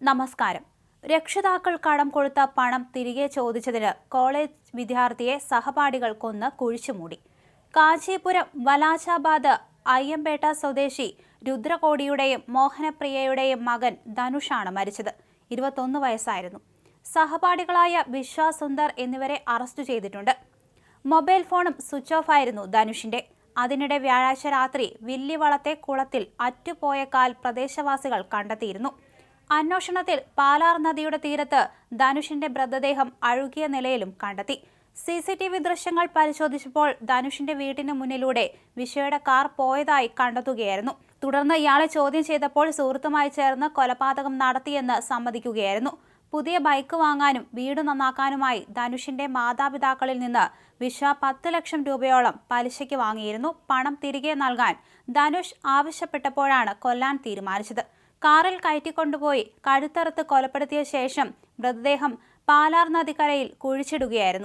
നമസ്കാരം. രക്ഷിതാക്കൾ കടം കൊടുത്ത പണം തിരികെ ചോദിച്ചതിന് കോളേജ് വിദ്യാർത്ഥിയെ സഹപാഠികൾ കൊന്ന് കുഴിച്ചുമൂടി. കാഞ്ചീപുരം വലാശാബാദ് അയ്യമ്പേട്ട സ്വദേശി രുദ്രകോടിയുടെയും മോഹനപ്രിയയുടെയും മകൻ ധനുഷാണ് മരിച്ചത്. ഇരുപത്തൊന്ന് വയസ്സായിരുന്നു. സഹപാഠികളായ വിശ്വാസ് സുന്ദർ എന്നിവരെ അറസ്റ്റ് ചെയ്തിട്ടുണ്ട്. മൊബൈൽ ഫോണും സ്വിച്ച് ഓഫ് ആയിരുന്നു ധനുഷിന്റെ. അതിനിടെ വ്യാഴാഴ്ച രാത്രി വില്ലിവളത്തെ കുളത്തിൽ അറ്റുപോയ കാൽ പ്രദേശവാസികൾ കണ്ടെത്തിയിരുന്നു. അന്വേഷണത്തിൽ പാലാർ നദിയുടെ തീരത്ത് ധനുഷിന്റെ മൃതദേഹം അഴുകിയ നിലയിലും കണ്ടെത്തി. സി സി ടി വി ദൃശ്യങ്ങൾ പരിശോധിച്ചപ്പോൾ ധനുഷിന്റെ വീട്ടിന് മുന്നിലൂടെ വിഷയുടെ കാർ പോയതായി കണ്ടെത്തുകയായിരുന്നു. തുടർന്ന് ഇയാളെ ചോദ്യം ചെയ്തപ്പോൾ സുഹൃത്തുമായി ചേർന്ന് കൊലപാതകം നടത്തിയെന്ന് സമ്മതിക്കുകയായിരുന്നു. പുതിയ ബൈക്ക് വാങ്ങാനും വീട് നന്നാക്കാനുമായി ധനുഷിന്റെ മാതാപിതാക്കളിൽ നിന്ന് വിഷ പത്ത് ലക്ഷം രൂപയോളം പലിശയ്ക്ക് വാങ്ങിയിരുന്നു. പണം തിരികെ നൽകാൻ ധനുഷ് ആവശ്യപ്പെട്ടപ്പോഴാണ് കൊല്ലാൻ തീരുമാനിച്ചത്. കാറിൽ കയറ്റിക്കൊണ്ടുപോയി കഴുത്തറുത്ത് കൊലപ്പെടുത്തിയ ശേഷം മൃതദേഹം പാലാർ നദിക്കരയിൽ കുഴിച്ചിടുകയായിരുന്നു.